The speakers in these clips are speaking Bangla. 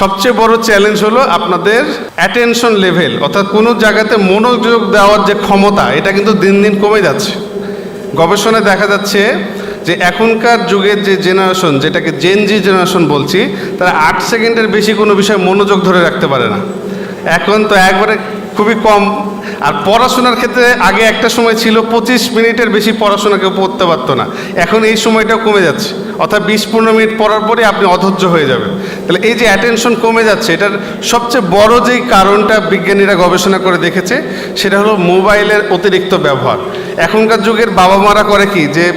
সবচেয়ে বড় চ্যালেঞ্জ হলো আপনাদের অ্যাটেনশন লেভেল অর্থাৎ কোনো জায়গাতে মনোযোগ দেওয়ার যে ক্ষমতা, এটা কিন্তু দিন দিন কমে যাচ্ছে। গবেষণায় দেখা যাচ্ছে যে এখনকার যুগের যে জেনারেশন যেটাকে জেনজি জেনারেশন বলছি, তারা আট সেকেন্ডের বেশি কোনো বিষয়ে মনোযোগ ধরে রাখতে পারে না। এখন তো একবারে খুবই কম আর পড়াশোনার ক্ষেত্রে আগে একটা সময় ছিল পঁচিশ মিনিটের বেশি পড়াশোনা কেউ পড়তে পারতো না। এখন এই সময়টাও কমে যাচ্ছে। অর্থাৎ বিশ পনেরো মিনিট পড়ার পরে আপনি অধৈর্য হয়ে যাবেন। তাহলে এই যে অ্যাটেনশন কমে যাচ্ছে, এটার সবচেয়ে বড় যেই কারণটা বিজ্ঞানীরা গবেষণা করে দেখেছে, সেটা হলো মোবাইলের অতিরিক্ত ব্যবহার। এখনকার যুগের বাবা মারা করে কি যে,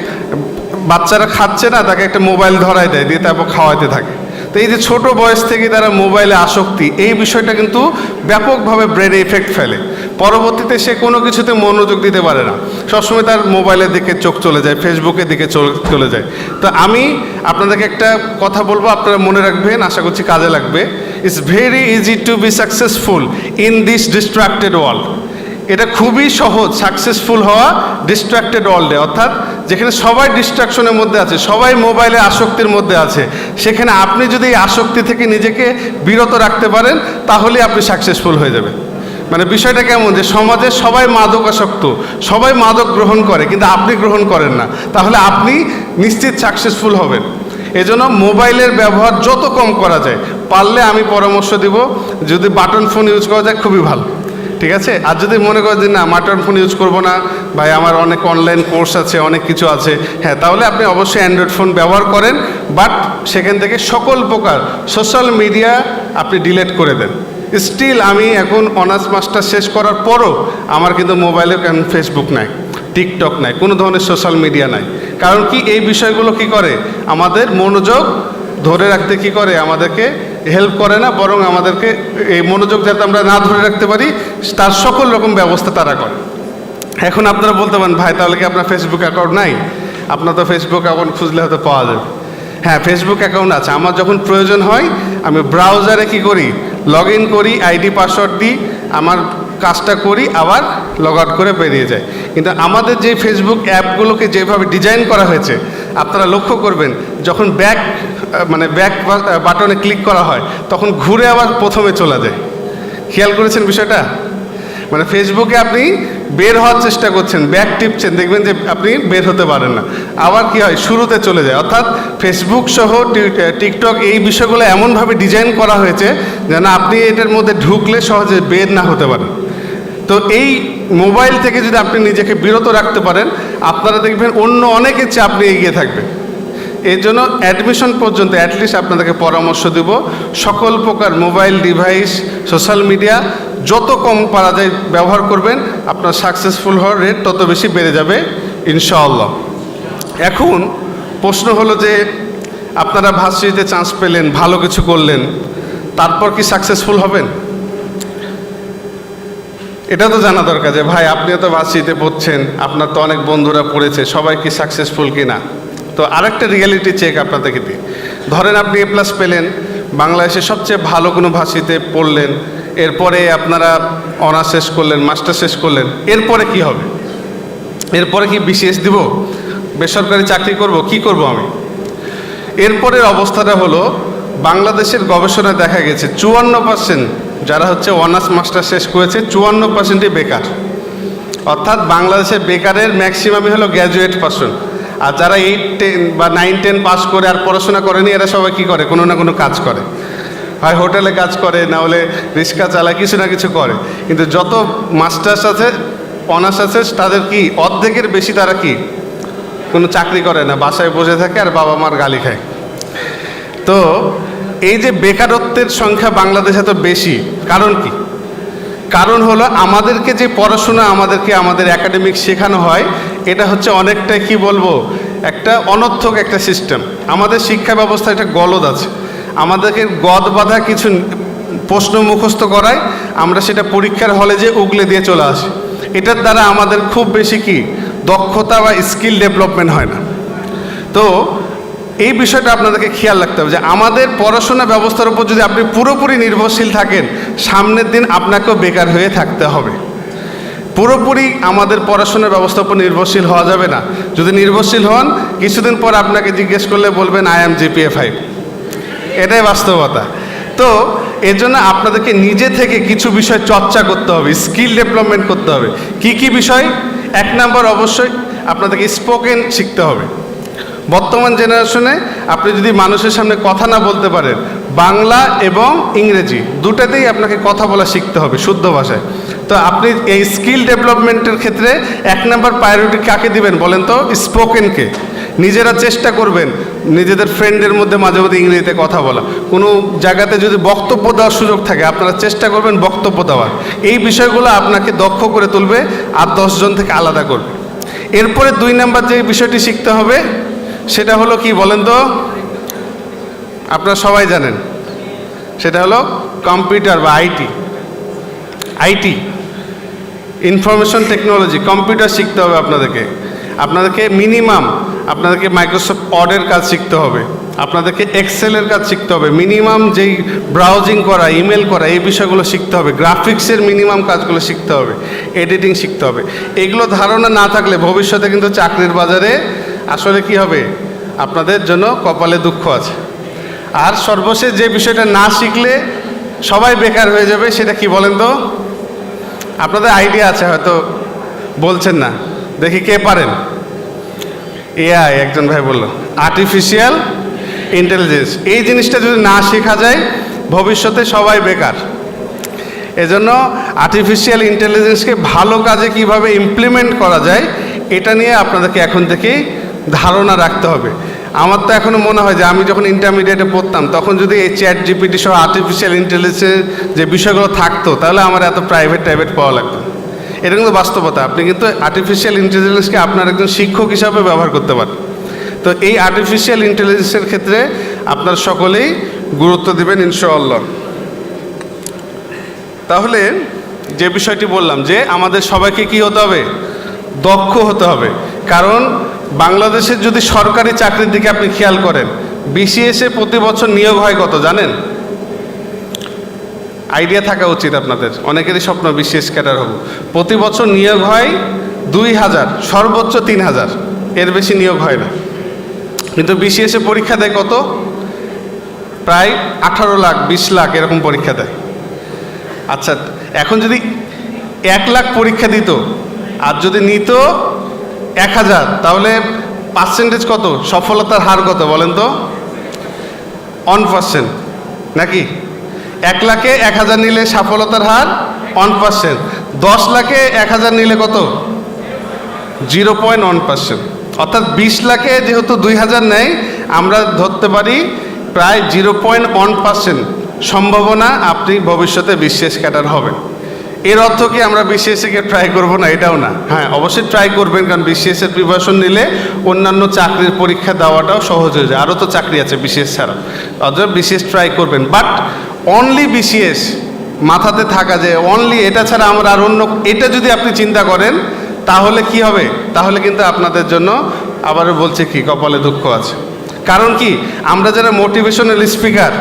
বাচ্চারা খাচ্ছে না, তাকে একটা মোবাইল ধরায় দেয়, দিয়ে তারপর খাওয়াতে থাকে। তো এই যে ছোট বয়স থেকে তারা মোবাইলে আসক্তি, এই বিষয়টা কিন্তু ব্যাপকভাবে ব্রেনে এফেক্ট ফেলে। পরবর্তীতে সে কোনো কিছুতে মনোযোগ দিতে পারে না। সবসময় তার মোবাইলের দিকে চোখ চলে যায়, ফেসবুকের দিকে চল- যায়। তো আমি আপনাদেরকে একটা কথা বলব, আপনারা মনে রাখবেন, আশা করছি কাজে লাগবে। It's very easy to be successful in this distracted world এটা খুবই সহজ সাকসেসফুল হওয়া ডিস্ট্রাক্টেড ওয়ার্ল্ডে অর্থাৎ যেখানে সবাই ডিস্ট্রাকশনের মধ্যে আছে, সবাই মোবাইলে আসক্তির মধ্যে আছে। সেখানে আপনি যদি এই আসক্তি থেকে নিজেকে বিরত রাখতে পারেন তাহলে আপনি সাকসেসফুল হয়ে যাবেন। মানে বিষয়টা কেমন যে সমাজে সবাই মাদক আসক্ত সবাই মাদক গ্রহণ করে, কিন্তু আপনি গ্রহণ করেন না। তাহলে আপনি নিশ্চিত সাকসেসফুল হবেন। এজন্য মোবাইলের ব্যবহার যত কম করা যায়, পারলে আমি পরামর্শ দিব, যদি বাটন ফোন ইউজ করা যায় খুবই ভালো। ঠিক আছে? আর যদি মনে করেন যে না মাটন ফোন ইউজ করব না, ভাই আমার অনেক অনলাইন কোর্স আছে, অনেক কিছু আছে হ্যাঁ তাহলে আপনি অবশ্যই অ্যান্ড্রয়েড ফোন ব্যবহার করেন বাট সেখান থেকে সকল প্রকার সোশ্যাল মিডিয়া আপনি ডিলিট করে দেন। স্টিল আমি এখন অনার্স মাস্টার শেষ করার পরও আমার কিন্তু মোবাইলে কেন ফেসবুক নাই টিকটক নাই, কোনো ধরনের সোশ্যাল মিডিয়া নাই। কারণ কি, এই বিষয়গুলো কি করে? আমাদের মনোযোগ ধরে রাখতে কি করে? আমাদেরকে হেল্প করে না, বরং আমাদেরকে এই মনোযোগ যাতে আমরা না ধরে রাখতে পারি, তার সকল রকম ব্যবস্থা তারা করে। এখন আপনারা বলতে পারেন, ভাই, তাহলে কি আপনার ফেসবুক অ্যাকাউন্ট নাই? আপনার তো ফেসবুক অ্যাকাউন্ট খুঁজলে হয়তো পাওয়া যাবে। হ্যাঁ ফেসবুক অ্যাকাউন্ট আছে। আমার যখন প্রয়োজন হয়, আমি ব্রাউজারে কি করি? লগ ইন করি আইডি পাসওয়ার্ড দিই, আমার কাজটা করি, আবার লগ আউট করে বেরিয়ে যায়। কিন্তু আমাদের যে ফেসবুক অ্যাপগুলোকে যেভাবে ডিজাইন করা হয়েছে, আপনারা লক্ষ্য করবেন, যখন ব্যাক মানে ব্যাক বাটনে ক্লিক করা হয়, তখন ঘুরে আবার প্রথমে চলে যায়। খেয়াল করেছেন বিষয়টা? মানে ফেসবুকে আপনি বের হওয়ার চেষ্টা করছেন ব্যাক টিপছেন, দেখবেন যে আপনি বের হতে পারেন না। আবার কি হয়, শুরুতে চলে যায়। অর্থাৎ ফেসবুক সহ টিকটক এই বিষয়গুলো এমনভাবে ডিজাইন করা হয়েছে যেন আপনি এটার মধ্যে ঢুকলে সহজে বের না হতে পারেন। তো এই মোবাইল থেকে যদি আপনি নিজেকে বিরত রাখতে পারেন, আপনারা দেখবেন অন্য অনেকের চেয়ে আপনি এগিয়ে থাকবেন এর জন্য অ্যাডমিশন পর্যন্ত অ্যাটলিস্ট আপনাদেরকে পরামর্শ দেব। সকল প্রকার মোবাইল ডিভাইস সোশ্যাল মিডিয়া যত কম পারা যায় ব্যবহার করবেন, আপনার সাকসেসফুল হওয়ার রেট তত বেশি বেড়ে যাবে, ইনশাআল্লাহ। এখন প্রশ্ন হলো যে, আপনারা ভার্সিটিতে চান্স পেলেন, ভালো কিছু করলেন, তারপর কি সাকসেসফুল হবেন? এটা তো জানা দরকার যে, ভাই আপনিও তো ভার্সিটিতে পড়ছেন, আপনার তো অনেক বন্ধুরা পড়েছে, সবাই কি সাকসেসফুল কি না তো আরেকটা রিয়েলিটি চেক আপনাদেরকে দিই। ধরেন আপনি এ প্লাস পেলেন বাংলাদেশে সবচেয়ে ভালো কোনো ভাষিতে পড়লেন এরপরে আপনারা অনার্স শেষ করলেন মাস্টার শেষ করলেন, এরপরে কি হবে? এরপরে কি বিসিএস দিব? বেসরকারি চাকরি করব, কি করব আমি? এরপরের অবস্থাটা হলো, বাংলাদেশের গবেষণায় দেখা গেছে, চুয়ান্ন পার্সেন্ট যারা হচ্ছে অনার্স মাস্টার শেষ করেছে, চুয়ান্ন পার্সেন্টই বেকার। অর্থাৎ বাংলাদেশের বেকারের ম্যাক্সিমামই হলো গ্র্যাজুয়েট পার্সন আর যারা এইট টেন বা নাইন টেন পাস করে আর পড়াশোনা করেনি, এরা সবাই কী করে? কোনো না কোনো কাজ করে। হয় হোটেলে কাজ করে, না হলে রিক্সা চালায়, কিছু না কিছু করে। কিন্তু যত মাস্টার্স আছে, অনার্স আছে, তাদের কি অর্ধেকের বেশি তারা কি? কোনো চাকরি করে না, বাসায় বসে থাকে আর বাবা মার গালি খায়। তো এই যে বেকারত্বের সংখ্যা বাংলাদেশে তো বেশি, কারণ কি? কারণ হলো আমাদেরকে যে পড়াশোনা আমাদেরকে আমাদের একাডেমিক শেখানো হয়, এটা হচ্ছে অনেকটা কি বলব? একটা অনর্থক একটা সিস্টেম আমাদের শিক্ষা ব্যবস্থা একটা গলদ আছে। আমাদেরকে গদ বাঁধা কিছু প্রশ্ন মুখস্থ করায় আমরা সেটা পরীক্ষার হলে যে উগলে দিয়ে চলে আসি। এটার দ্বারা আমাদের খুব বেশি কি দক্ষতা বা স্কিল ডেভেলপমেন্ট হয় না। তো এই বিষয়টা আপনাদেরকে খেয়াল রাখতে হবে যে আমাদের পড়াশোনা ব্যবস্থার উপর যদি আপনি পুরোপুরি নির্ভরশীল থাকেন, সামনের দিন আপনাকেও বেকার হয়ে থাকতে হবে। পুরোপুরি আমাদের পড়াশোনার ব্যবস্থার উপর নির্ভরশীল হওয়া যাবে না। যদি নির্ভরশীল হন, কিছুদিন পর আপনাকে জিজ্ঞেস করলে বলবেন আই এম জিপিএ ফাইভ এটাই বাস্তবতা। তো এর জন্য আপনাদেরকে নিজে থেকে কিছু বিষয় চর্চা করতে হবে, স্কিল ডেভেলপমেন্ট করতে হবে। কি কি বিষয়? এক নম্বর অবশ্যই আপনাদেরকে স্পোকেন শিখতে হবে। বর্তমান জেনারেশনে আপনি যদি মানুষের সামনে কথা না বলতে পারেন, বাংলা এবং ইংরেজি দুটাতেই আপনাকে কথা বলা শিখতে হবে শুদ্ধ ভাষায়। তো আপনি এই স্কিল ডেভেলপমেন্টের ক্ষেত্রে এক নম্বর প্রায়োরিটি কাকে দিবেন বলেন তো? স্পোকেনকে। নিজেরা চেষ্টা করবেন নিজেদের ফ্রেন্ডের মধ্যে মাঝে মধ্যে ইংরেজিতে কথা বলা। কোনো জায়গাতে যদি বক্তব্য দেওয়ার সুযোগ থাকে, আপনারা চেষ্টা করবেন বক্তব্য দেওয়ার। এই বিষয়গুলো আপনাকে দক্ষ করে তুলবে আর দশজন থেকে আলাদা করবে। এরপরে দুই নাম্বার যে বিষয়টি শিখতে হবে, সেটা হলো কি বলেন তো? আপনারা সবাই জানেন। সেটা হলো কম্পিউটার বা IT. IT information technology computer শিখতে হবে আপনাদেরকে। আপনাদেরকে মিনিমাম আপনাদেরকে মাইক্রোসফট অডের কাজ শিখতে হবে। আপনাদেরকে এক্সেলের কাজ শিখতে হবে। মিনিমাম যেই ব্রাউজিং করা ইমেল করা, এই বিষয়গুলো শিখতে হবে। গ্রাফিক্সের মিনিমাম কাজগুলো শিখতে হবে। এডিটিং শিখতে হবে। এগুলো ধারণা না থাকলে ভবিষ্যতে কিন্তু চাকরির বাজারে আসলে কি হবে? আপনাদের জন্য কপালে দুঃখ আছে। আর সর্বশেষ যে বিষয়টা না শিখলে সবাই বেকার হয়ে যাবে, সেটা কি বলেন তো? আপনাদের আইডিয়া আছে, হয়তো বলছেন না। দেখি কে পারেন। এআই, একজন ভাই বলল আর্টিফিশিয়াল ইন্টেলিজেন্স এই জিনিসটা যদি না শেখা যায়, ভবিষ্যতে সবাই বেকার। এজন্য আর্টিফিশিয়াল ইন্টেলিজেন্সকে ভালো কাজে কীভাবে ইমপ্লিমেন্ট করা যায়, এটা নিয়ে আপনাদেরকে এখন থেকেই ধারণা রাখতে হবে। আমার তো এখনও মনে হয় যে আমি যখন ইন্টারমিডিয়েটে পড়তাম, তখন যদি এই চ্যাট জিপিটি সহ আর্টিফিশিয়াল ইন্টেলিজেন্সের যে বিষয়গুলো থাকতো, তাহলে আমার এত প্রাইভেট টাইভেট পাওয়া লাগতো। এটা কিন্তু বাস্তবতা। আপনি কিন্তু আর্টিফিশিয়াল ইন্টেলিজেন্সকে আপনার একজন শিক্ষক হিসাবে ব্যবহার করতে পারেন। তো এই আর্টিফিশিয়াল ইন্টেলিজেন্সের ক্ষেত্রে আপনার সকলেই গুরুত্ব দিবেন ইনশাআল্লাহ। তাহলে যে বিষয়টি বললাম যে আমাদের সবাইকে কি হতে হবে? দক্ষ হতে হবে। কারণ বাংলাদেশের যদি সরকারি চাকরির দিকে আপনি খেয়াল করেন বিসিএসে প্রতি বছর নিয়োগ হয় কত জানেন? আইডিয়া থাকা উচিত আপনাদের। অনেকেরই স্বপ্ন বিসিএস ক্যাডার হব। প্রতি বছর নিয়োগ হয় দুই হাজার, সর্বোচ্চ তিন হাজার। এর বেশি নিয়োগ হয় না। কিন্তু বিসিএসে পরীক্ষা দেয় কত? প্রায় আঠারো লাখ, বিশ লাখ এরকম পরীক্ষা দেয়। আচ্ছা এখন যদি এক লাখ পরীক্ষা দিত, আর যদি নিত এক হাজার, তাহলে পার্সেন্টেজ কত? সফলতার হার কত বলেন তো? ওয়ান পার্সেন্ট নাকি? এক লাখে এক হাজার নিলে সফলতার হার ওয়ান পার্সেন্ট দশ লাখে এক হাজার নিলে কত? জিরো পয়েন্ট ওয়ান পার্সেন্ট অর্থাৎ বিশ লাখে যেহেতু দুই হাজার নেয় আমরা ধরতে পারি প্রায় জিরো পয়েন্ট ওয়ান পার্সেন্ট সম্ভাবনা আপনি ভবিষ্যতে বিশেষ ক্যাডার হবেন। এর অর্থ কি আমরা বিসিএসকে ট্রাই করব না? এটাও না। হ্যাঁ অবশ্যই ট্রাই করবেন, কারণ বিসিএসের প্রিপারেশন নিলে অন্যান্য চাকরির পরীক্ষা দেওয়াটাও সহজ হয়ে যায়। আরও তো চাকরি আছে বিসিএস ছাড়া। অতএব বিসিএস ট্রাই করবেন। বাট অনলি বিসিএস মাথাতে থাকা যে অনলি এটা ছাড়া আমরা আর অন্য, এটা যদি আপনি চিন্তা করেন, তাহলে কি হবে? তাহলে কিন্তু আপনাদের জন্য আবারও বলছে কি, কপালে দুঃখ আছে। কারণ কি, আমরা যারা মোটিভেশনাল স্পিকার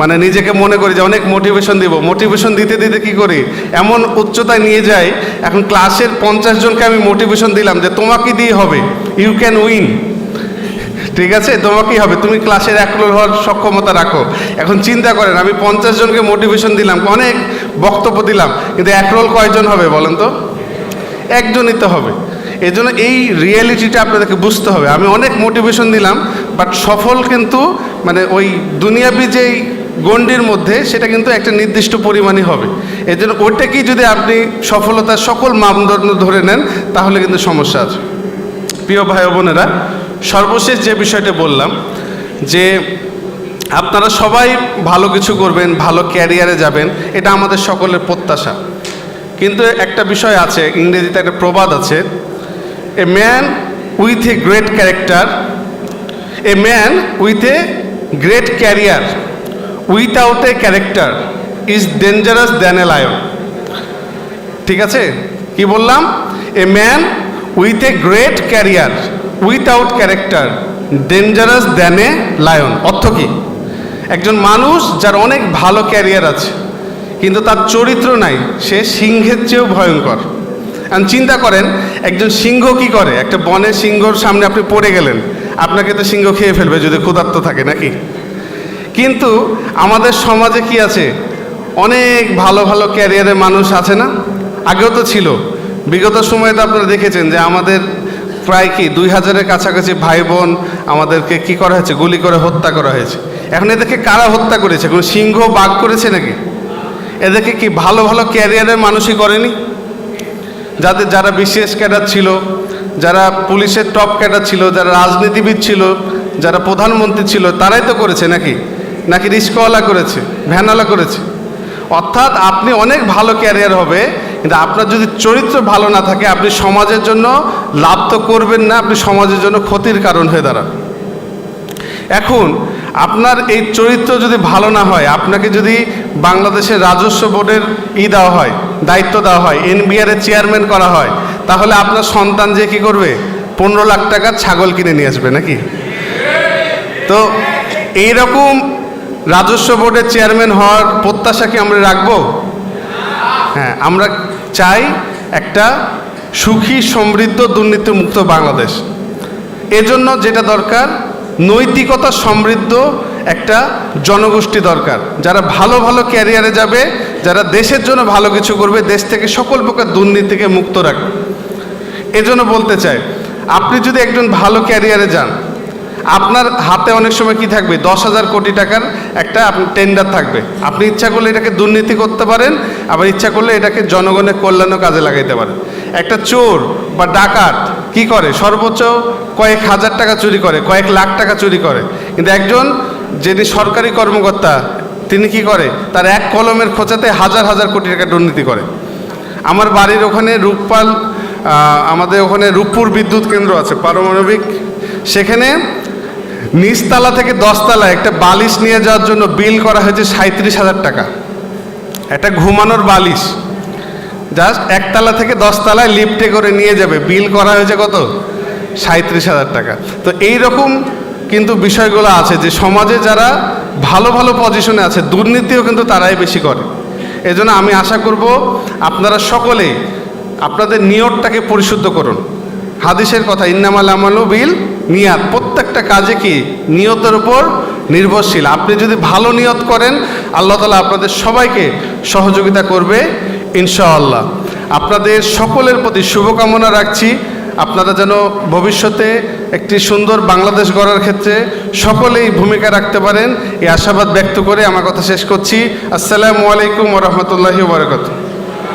মানে নিজেকে মনে করি যে অনেক মোটিভেশন দিব মোটিভেশন দিতে দিতে কি করি? এমন উচ্চতায় নিয়ে যাই, এখন ক্লাসের পঞ্চাশ জনকে আমি মোটিভেশন দিলাম যে তোমাকে দিয়ে হবে ইউ ক্যান উইন ঠিক আছে? তোমাকেই হবে। তুমি ক্লাসের এক হওয়ার সক্ষমতা রাখো। এখন চিন্তা করেন, আমি পঞ্চাশ জনকে মোটিভেশন দিলাম, অনেক বক্তব্য দিলাম, কিন্তু এক রোল কয়জন হবে বলেন তো? একজনই তো হবে। এই জন্য এই রিয়েলিটিটা আপনাদেরকে বুঝতে হবে। আমি অনেক মোটিভেশন দিলাম বাট সফল কিন্তু মানে ওই দুনিয়াবি যেই গণ্ডির মধ্যে, সেটা কিন্তু একটা নির্দিষ্ট পরিমাণই হবে। এই জন্য ওইটাকেই যদি আপনি সফলতার সকল মানদণ্ড ধরে নেন, তাহলে কিন্তু সমস্যা আছে। প্রিয় ভাই বোনেরা সর্বশেষ যে বিষয়টা বললাম, যে আপনারা সবাই ভালো কিছু করবেন, ভালো ক্যারিয়ারে যাবেন, এটা আমাদের সকলের প্রত্যাশা। কিন্তু একটা বিষয় আছে, ইংরেজিতে একটা প্রবাদ আছে a man with a great character a man with a great career without a character is dangerous than a lion ঠিক আছে? কি বললাম? A man with a great career without character dangerous than a lion অর্থ কি? একজন মানুষ যার অনেক ভালো ক্যারিয়ার আছে, কিন্তু তার চরিত্র নাই, সে সিংহের চেয়েও ভয়ঙ্কর। এখন চিন্তা করেন, একজন সিংহ কি করে? একটা বনের সিংহর সামনে আপনি পড়ে গেলেন, আপনাকে তো সিংহ খেয়ে ফেলবে যদি ক্ষুধার্ত থাকে নাকি? কিন্তু আমাদের সমাজে কি আছে? অনেক ভালো ভালো ক্যারিয়ারের মানুষ আছে না? আগেও তো ছিল। বিগত সময়ে তো আপনারা দেখেছেন যে আমাদের প্রায় কি দুই হাজারের কাছাকাছি ভাই বোন আমাদেরকে কি করা হয়েছে? গুলি করে হত্যা করা হয়েছে। এখন এদেরকে কারা হত্যা করেছে? কোনো সিংহ বাঘ করেছে নাকি? এদেরকে কি ভালো ভালো ক্যারিয়ারের মানুষই করেনি? যাদের যারা বিশেষ ক্যাডার ছিল, যারা পুলিশের টপ ক্যাডার ছিল, যারা রাজনীতিবিদ ছিল, যারা প্রধানমন্ত্রী ছিল, তারাই তো করেছে নাকি? নাকি রিস্কওয়ালা করেছে, ভ্যানওয়ালা করেছে? অর্থাৎ আপনি অনেক ভালো ক্যারিয়ার হবে কিন্তু আপনার যদি চরিত্র ভালো না থাকে, আপনি সমাজের জন্য লাভ তো করবেন না, আপনি সমাজের জন্য ক্ষতির কারণ হয়ে দাঁড়ান। এখন, আপনার এই চরিত্র যদি ভালো না হয়, আপনাকে যদি বাংলাদেশের রাজস্ব বোর্ডের ই দেওয়া হয়, দায়িত্ব দেওয়া হয় এনবিআর এর চেয়ারম্যান করা হয়, তাহলে আপনার সন্তান যে কি করবে? পনেরো লাখ টাকার ছাগল কিনে নিয়ে আসবে নাকি? তো এইরকম রাজস্ব বোর্ডের চেয়ারম্যান হওয়ার প্রত্যাশা কি আমরা রাখব? হ্যাঁ আমরা চাই একটা সুখী, সমৃদ্ধ, দুর্নীতিমুক্ত বাংলাদেশ। এজন্য যেটা দরকার, নৈতিকতা সমৃদ্ধ একটা জনগোষ্ঠী দরকার। যারা ভালো ভালো ক্যারিয়ারে যাবে, যারা দেশের জন্য ভালো কিছু করবে, দেশ থেকে সকল প্রকার দুর্নীতিকে মুক্ত রাখবে। এজন্য বলতে চাই, আপনি যদি একজন ভালো ক্যারিয়ারে যান আপনার হাতে অনেক সময় কি থাকবে? দশ হাজার কোটি টাকার একটা টেন্ডার থাকবে। আপনি ইচ্ছা করলে এটাকে দুর্নীতি করতে পারেন, আবার ইচ্ছা করলে এটাকে জনগণের কল্যাণও কাজে লাগাইতে পারেন। একটা চোর বা ডাকাত কি করে? সর্বোচ্চ কয়েক হাজার টাকা চুরি করে, কয়েক লাখ টাকা চুরি করে। কিন্তু একজন যিনি সরকারি কর্মকর্তা, তিনি কি করে? তার এক কলমের খোঁচাতে হাজার হাজার কোটি টাকা দুর্নীতি করে। আমার বাড়ির ওখানে রূপপাল আমাদের ওখানে রূপপুর বিদ্যুৎ কেন্দ্র আছে, পারমাণবিক। সেখানে নিচতলা থেকে দশতলা একটা বালিশ নিয়ে যাওয়ার জন্য বিল করা হয়েছে সাঁত্রিশ হাজার টাকা। একটা ঘুমানোর বালিশ। জাস্ট একতলা থেকে দশতলায় লিফটে করে নিয়ে যাবে। বিল করা হয়েছে কত? সাঁত্রিশ হাজার টাকা। তো এই রকম কিন্তু বিষয়গুলো আছে যে সমাজে যারা ভালো ভালো পজিশনে আছে, দুর্নীতিও কিন্তু তারাই বেশি করে। এজন্য আমি আশা করব আপনারা সকলেই আপনাদের নিয়তটাকে পরিশুদ্ধ করুন। হাদিসের কথা, ইন্নামাল আমালু বিল নিয়াত প্রত্যেকটা কাজে কি নিয়তের উপর নির্ভরশীল? আপনি যদি ভালো নিয়ত করেন, আল্লাহ তালা আপনাদের সবাইকে সহযোগিতা করবে, ইনশাআল্লাহ। আপনাদের সকলের প্রতি শুভকামনা রাখছি। আপনারা যেন ভবিষ্যতে একটি সুন্দর বাংলাদেশ গড়ার ক্ষেত্রে সকলেই ভূমিকা রাখতে পারেন, এই আশাবাদ ব্যক্ত করে আমার কথা শেষ করছি। আসসালামু আলাইকুম ওরহমতুল্লাহি বারকাতুহ।